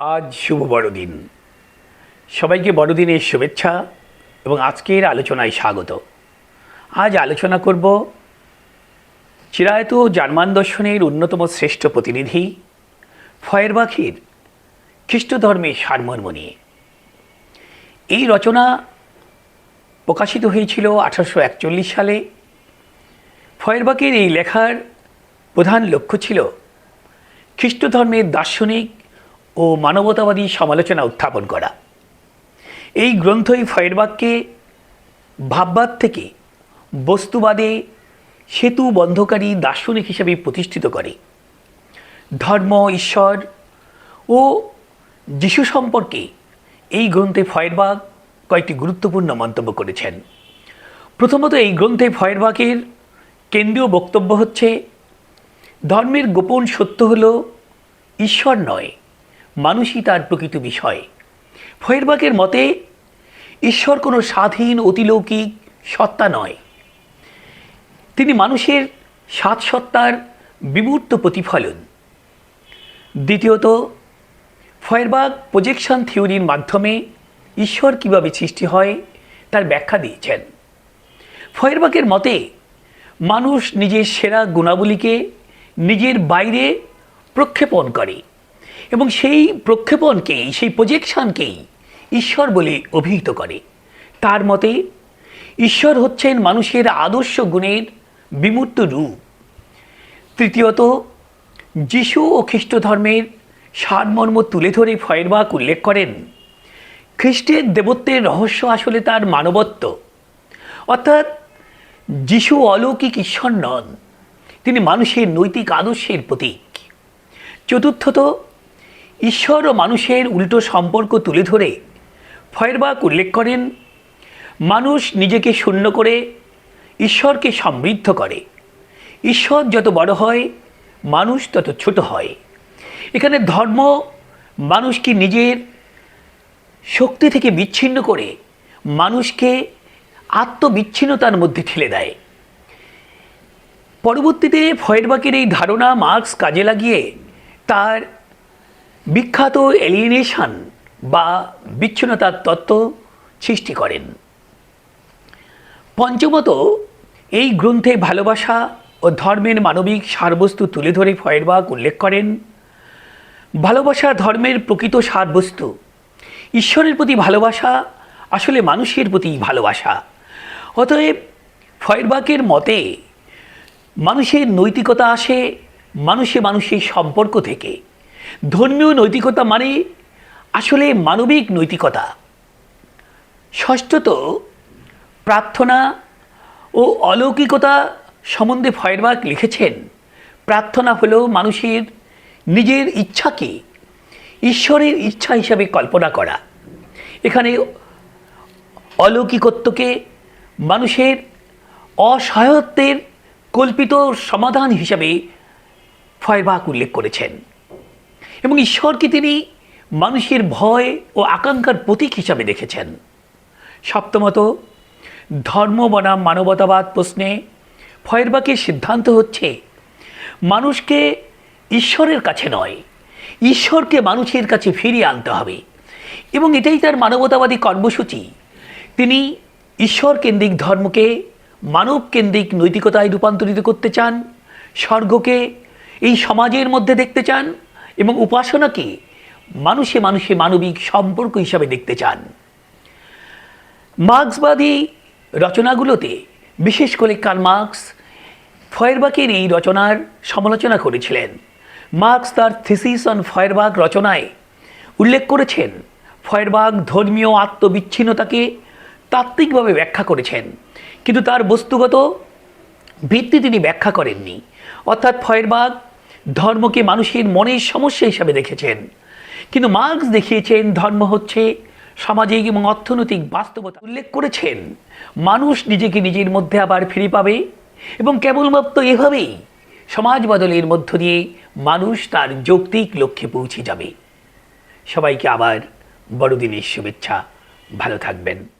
আজ শুভ বড়দিন। সবাইকে বড়দিনের শুভেচ্ছা এবং আজকের আলোচনায় স্বাগত। আজ আলোচনা করব চিরায়ত জার্মান দর্শনের অন্যতম শ্রেষ্ঠ প্রতিনিধি, ফয়েরবাখির খ্রিস্ট ধর্মের সারমর্ম নিয়ে। এই রচনা প্রকাশিত হয়েছিল আঠারোশো একচল্লিশ সালে। ফয়েরবাকের এই লেখার প্রধান লক্ষ্য ছিল খ্রিস্ট ধর্মের দার্শনিক ও মানবতাবাদী সমালোচনা উত্থাপন করা। এই গ্রন্থই ফয়েরবাককে ভাববাদ থেকে বস্তুবাদে সেতু বন্ধকারী দার্শনিক হিসেবে প্রতিষ্ঠিত করে। ধর্ম, ঈশ্বর ও যিশু সম্পর্কে এই গ্রন্থে ফয়েরবাগ কয়েকটি গুরুত্বপূর্ণ মন্তব্য করেছেন। প্রথমত এই গ্রন্থে ফয়েরবাগের কেন্দ্রীয় বক্তব্য হচ্ছে, ধর্মের গোপন সত্য হল ঈশ্বর নয় মানুষই তার প্রকৃত বিষয়। ফয়েরবাগের মতে, ঈশ্বর কোনো স্বাধীন, অতিলৌকিক সত্তা নয়। তিনি মানুষের সাত সত্তার বিমূর্ত প্রতিফলন। দ্বিতীয়ত, ফয়েরবাগ প্রজেকশন থিওরির মাধ্যমে ঈশ্বর কীভাবে সৃষ্টি হয় তার ব্যাখ্যা দিয়েছেন। ফয়েরবাগের মতে, মানুষ নিজের সেরা গুণাবলীকে নিজের বাইরে প্রক্ষেপণ করে। এবং সেই প্রক্ষেপণকেই সেই প্রজেকশনকেই ঈশ্বর বলে অভিহিত করে। তার মতে, ঈশ্বর হচ্ছেন মানুষের আদর্শ গুণের বিমূর্ত রূপ। তৃতীয়ত, যিশু ও খ্রিস্ট ধর্মের সারমর্ম তুলে ধরে ফয়েরবাক উল্লেখ করেন। খ্রিস্টের দেবত্বের রহস্য আসলে তার মানবত্ব। অর্থাৎ, যিশু অলৌকিক ঈশ্বর নন, তিনি মানুষের নৈতিক আদর্শের প্রতীক। চতুর্থত ঈশ্বর ও মানুষের উল্টো সম্পর্ক তুলে ধরে ফয়েরবাক উল্লেখ করেন, মানুষ নিজেকে শূন্য করে ঈশ্বরকে সমৃদ্ধ করে। ঈশ্বর যত বড় হয়, মানুষ তত ছোট হয়। এখানে ধর্ম মানুষকে নিজের শক্তি থেকে বিচ্ছিন্ন করে মানুষকে আত্মবিচ্ছিন্নতার মধ্যে ঠেলে দেয়। পরবর্তীতে ফয়েরবাকের এই ধারণা মার্কস কাজে লাগিয়ে তার বিখ্যাত এলিয়েনেশন বা বিচ্ছিন্নতার তত্ত্ব সৃষ্টি করেন। পঞ্চমত, এই গ্রন্থে ভালোবাসা ও ধর্মের মানবিক সারবস্তু তুলে ধরে ফয়েরবাগ উল্লেখ করেন, ভালোবাসা ধর্মের প্রকৃত সারবস্তু। ঈশ্বরের প্রতি ভালোবাসা আসলে মানুষের প্রতি ভালোবাসা। অতএব ফয়েরবাগের মতে, মানুষের নৈতিকতা আসে মানুষে মানুষের সম্পর্ক থেকে। ধর্মীয় নৈতিকতা মানে আসলে মানবিক নৈতিকতা। ষষ্ঠত, প্রার্থনা ও অলৌকিকতা সম্বন্ধে ফয়েরবাগ লিখেছেন, প্রার্থনা হলো মানুষের নিজের ইচ্ছাকে ঈশ্বরের ইচ্ছা হিসাবে কল্পনা করা। এখানে অলৌকিকত্বকে মানুষের অসহায়ত্বের কল্পিত সমাধান হিসাবে ফয়বাক উল্লেখ করেছেন। এবং ঈশ্বরকে তিনি মানুষের ভয় ও আকাঙ্ক্ষার প্রতীক হিসাবে দেখেছেন। সপ্তমত, ধর্ম বনাম মানবতাবাদ প্রশ্নে ফয়েরবাকের সিদ্ধান্ত হচ্ছে, মানুষকে ঈশ্বরের কাছে নয়, ঈশ্বরকে মানুষের কাছে ফিরিয়ে আনতে হবে। এবং এটাই তার মানবতাবাদী কর্মসূচি। তিনি ঈশ্বর কেন্দ্রিক ধর্মকে মানব কেন্দ্রিক নৈতিকতায় রূপান্তরিত করতে চান, স্বর্গকে এই সমাজের মধ্যে দেখতে চান এবং উপাসনাকে মানুষে মানুষে মানবিক সম্পর্ক হিসাবে দেখতে চান। মার্ক্সবাদী রচনাগুলোতে, বিশেষ করে কার্ল মার্কস ফয়েরবাকের এই রচনার সমালোচনা করেছিলেন। মার্কস তার থিসিস অন ফয়েরবাগ রচনায় উল্লেখ করেছেন, ফয়েরবাগ ধর্মীয় আত্মবিচ্ছিন্নতাকে তাত্ত্বিকভাবে ব্যাখ্যা করেছেন, কিন্তু তার বস্তুগত ভিত্তি তিনি ব্যাখ্যা করেননি। অর্থাৎ ফয়েরবাগ ধর্মকে মানুষের মনের সমস্যা হিসাবে দেখেছেন। কিন্তু মার্কস দেখিয়েছেন ধর্ম হচ্ছে সামাজিক এবং অর্থনৈতিক বাস্তবতা উল্লেখ করেছেন। মানুষ নিজেকে নিজের মধ্যে আবার ফিরে পাবে এবং কেবলমাত্র এভাবেই সমাজ বদলের মধ্য দিয়ে মানুষ তার যৌক্তিক লক্ষ্যে পৌঁছে যাবে। সবাইকে আবার বড়দিনের শুভেচ্ছা। ভালো থাকবেন।